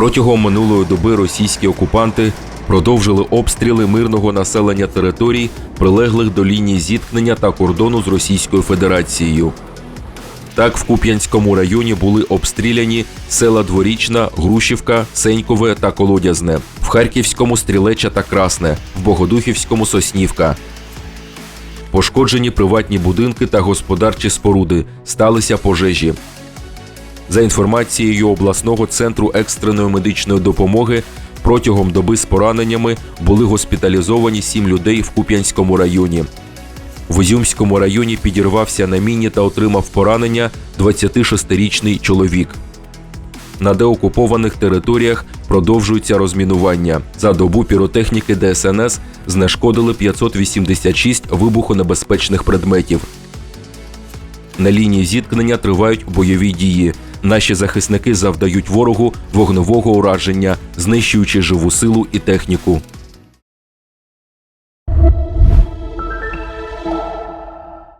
Протягом минулої доби російські окупанти продовжили обстріли мирного населення територій, прилеглих до лінії зіткнення та кордону з Російською Федерацією. Так, в Куп'янському районі були обстріляні села Дворічна, Грушівка, Сенькове та Колодязне, в Харківському Стрілеча та Красне, в Богодухівському Соснівка. Пошкоджені приватні будинки та господарчі споруди, сталися пожежі. За інформацією обласного центру екстреної медичної допомоги, протягом доби з пораненнями були госпіталізовані сім людей в Куп'янському районі. В Ізюмському районі підірвався на міні та отримав поранення 26-річний чоловік. На деокупованих територіях продовжується розмінування. За добу піротехніки ДСНС знешкодили 586 вибухонебезпечних предметів. На лінії зіткнення тривають бойові дії. Наші захисники завдають ворогу вогневого ураження, знищуючи живу силу і техніку.